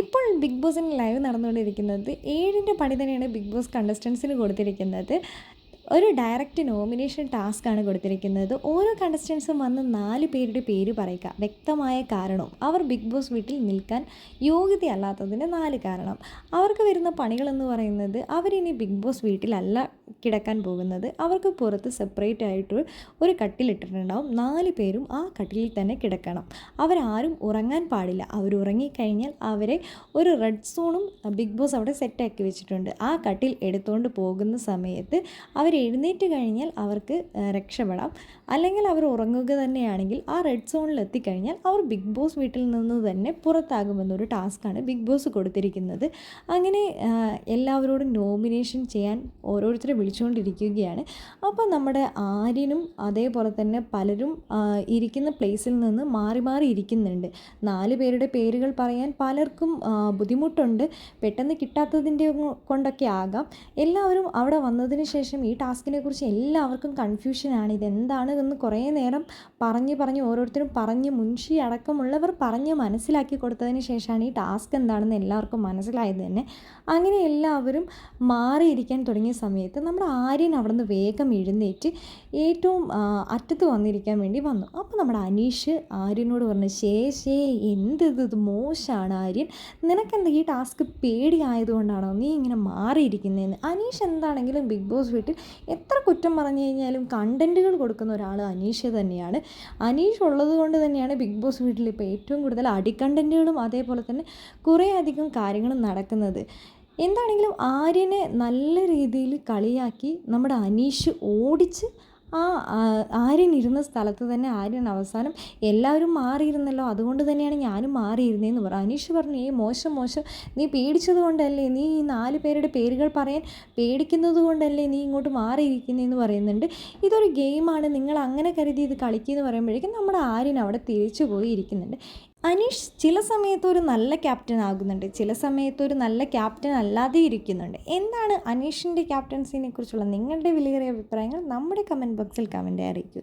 ഇപ്പോൾ ബിഗ് ബോസിന് ലൈവ് നടന്നുകൊണ്ടിരിക്കുന്നത് ഏഴിന്റെ പണി തന്നെയാണ് ബിഗ് ബോസ് കണ്ടസ്റ്റൻസിന് കൊടുത്തിരിക്കുന്നത്. ഒരു ഡയറക്റ്റ് നോമിനേഷൻ ടാസ്ക്കാണ് കൊടുത്തിരിക്കുന്നത്. ഓരോ കണ്ടസ്റ്റൻസും വന്ന് നാല് പേരുടെ പേര് പറയുക. വ്യക്തമായ കാരണവും അവർ ബിഗ് ബോസ് വീട്ടിൽ നിൽക്കാൻ യോഗ്യതയല്ലാത്തതിന് നാല് കാരണം. അവർക്ക് വരുന്ന പണികളെന്ന് പറയുന്നത് അവരിനി ബിഗ് ബോസ് വീട്ടിലല്ല കിടക്കാൻ പോകുന്നത്. അവർക്ക് പുറത്ത് സെപ്പറേറ്റ് ആയിട്ട് ഒരു കട്ടിലിട്ടിട്ടുണ്ടാവും നാല് പേരും ആ കട്ടിലിൽ തന്നെ കിടക്കണം. അവരാരും ഉറങ്ങാൻ പാടില്ല. അവർ ഉറങ്ങിക്കഴിഞ്ഞാൽ അവരെ ഒരു റെഡ് സോണും ബിഗ് ബോസ് അവിടെ സെറ്റാക്കി വെച്ചിട്ടുണ്ട്. ആ കട്ടിൽ എടുത്തുകൊണ്ട് പോകുന്ന സമയത്ത് അവർ എഴുന്നേറ്റ് കഴിഞ്ഞാൽ അവർക്ക് രക്ഷപ്പെടാം. അല്ലെങ്കിൽ അവർ ഉറങ്ങുക തന്നെയാണെങ്കിൽ ആ റെഡ് സോണിൽ എത്തിക്കഴിഞ്ഞാൽ അവർ ബിഗ് ബോസ് വീട്ടിൽ നിന്ന് തന്നെ പുറത്താകുമെന്നൊരു ടാസ്ക്കാണ് ബിഗ് ബോസ് കൊടുത്തിരിക്കുന്നത്. അങ്ങനെ എല്ലാവരോടും നോമിനേഷൻ ചെയ്യാൻ ഓരോരുത്തരെ വിളിച്ചുകൊണ്ടിരിക്കുകയാണ്. അപ്പോൾ നമ്മുടെ ആര്യനും അതേപോലെ തന്നെ പലരും ഇരിക്കുന്ന പ്ലേസിൽ നിന്ന് മാറി മാറി ഇരിക്കുന്നുണ്ട്. നാല് പേരുടെ പേരുകൾ പറയാൻ പലർക്കും ബുദ്ധിമുട്ടുണ്ട്. പെട്ടെന്ന് കിട്ടാത്തതിന്റെ കൊണ്ടൊക്കെ ആകാം. എല്ലാവരും അവിടെ വന്നതിന് ശേഷം ഈ ടാസ്കിനെ കുറിച്ച് എല്ലാവർക്കും കൺഫ്യൂഷനാണ് ഇതെന്താണ് എന്ന് കുറേ നേരം പറഞ്ഞ് പറഞ്ഞ് ഓരോരുത്തരും പറഞ്ഞ് മുൻഷി അടക്കമുള്ളവർ പറഞ്ഞ് മനസ്സിലാക്കി കൊടുത്തതിന് ശേഷമാണ് ഈ ടാസ്ക് എന്താണെന്ന് എല്ലാവർക്കും മനസ്സിലായത് തന്നെ. അങ്ങനെ എല്ലാവരും മാറിയിരിക്കാൻ തുടങ്ങിയ സമയത്ത് നമ്മുടെ ആര്യൻ അവിടുന്ന് വേഗം എഴുന്നേറ്റ് ഏറ്റവും അറ്റത്ത് വന്നിരിക്കാൻ വേണ്ടി വന്നു. അപ്പോൾ നമ്മുടെ അനീഷ് ആര്യനോട് പറഞ്ഞു ശേഷേ ശേ എന്ത് ഇത്? മോശമാണ് ആര്യൻ. നിനക്കെന്താ ഈ ടാസ്ക് പേടിയായതുകൊണ്ടാണോ നീ ഇങ്ങനെ മാറിയിരിക്കുന്നതെന്ന് അനീഷ് എന്താണെങ്കിലും ബിഗ് ബോസ് വീട്ടിൽ എത്ര കുറ്റം പറഞ്ഞു കഴിഞ്ഞാലും കണ്ടന്റുകൾ കൊടുക്കുന്ന ഒരാൾ അനീഷ് തന്നെയാണ്. അനീഷ് ഉള്ളത് കൊണ്ട് തന്നെയാണ് ബിഗ് ബോസ് വീട്ടിൽ ഇപ്പോൾ ഏറ്റവും കൂടുതൽ അടിക്കണ്ടന്റുകളും അതേപോലെ തന്നെ കുറേ അധികം കാര്യങ്ങളും നടക്കുന്നത്. എന്താണെങ്കിലും ആര്യനെ നല്ല രീതിയിൽ കളിയാക്കി നമ്മുടെ അനീഷ് ഓടിച്ച് ആ ആര്യൻ ഇരുന്ന സ്ഥലത്ത് തന്നെ ആര്യൻ അവസാനം എല്ലാവരും മാറിയിരുന്നല്ലോ. അതുകൊണ്ട് തന്നെയാണ് ഞാനും മാറിയിരുന്നതെന്ന് പറഞ്ഞു അനീഷ് പറഞ്ഞു ഏ മോശം മോശം. നീ പേടിച്ചത് കൊണ്ടല്ലേ? നീ ഈ നാല് പേരുടെ പേരുകൾ പറയാൻ പേടിക്കുന്നത് കൊണ്ടല്ലേ നീ ഇങ്ങോട്ട് മാറിയിരിക്കുന്നതെന്ന് പറയുന്നുണ്ട്. ഇതൊരു ഗെയിമാണ്. നിങ്ങൾ അങ്ങനെ കരുതി ഇത് കളിക്കുമെന്ന് പറയുമ്പോഴേക്കും നമ്മുടെ ആര്യൻ അവിടെ തിരിച്ചു പോയി ഇരിക്കുന്നുണ്ട് അനീഷ് ചില സമയത്ത് ഒരു നല്ല ക്യാപ്റ്റൻ ആകുന്നുണ്ട് ചില സമയത്ത് ഒരു നല്ല ക്യാപ്റ്റൻ അല്ലാതെ ഇരിക്കുന്നുണ്ട്. എന്താണ് അനീഷിന്റെ ക്യാപ്റ്റൻസിനെ കുറിച്ചുള്ള നിങ്ങളുടെ വിലയേറിയ അഭിപ്രായങ്ങൾ? നമ്മുടെ കമന്റ് ബോക്സിൽ കമന്റ് അറിയിക്കുക.